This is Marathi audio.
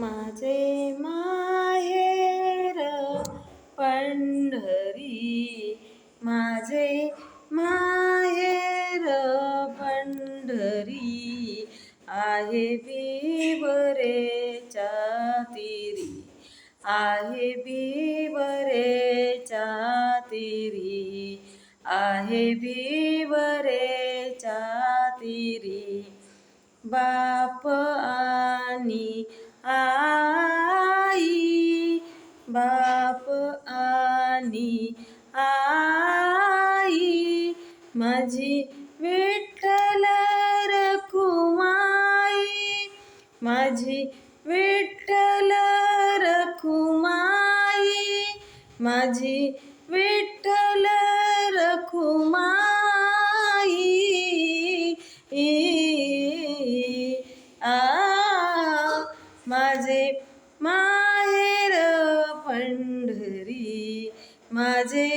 माझे माहेर पंढरी माझे माहेर पंढरी आहे बिबरेच्या चातिरी आहे बिबरेच्या चातिरी आहे बिबरेच्या चातिरी बाप आणि आई बाप आणि आई. माझी विठ्ठल रखुमाई माझी विठ्ठल रखुमाई माझी विठ्ठल रखुमाई. आ माझे माहेर पंढरी माझे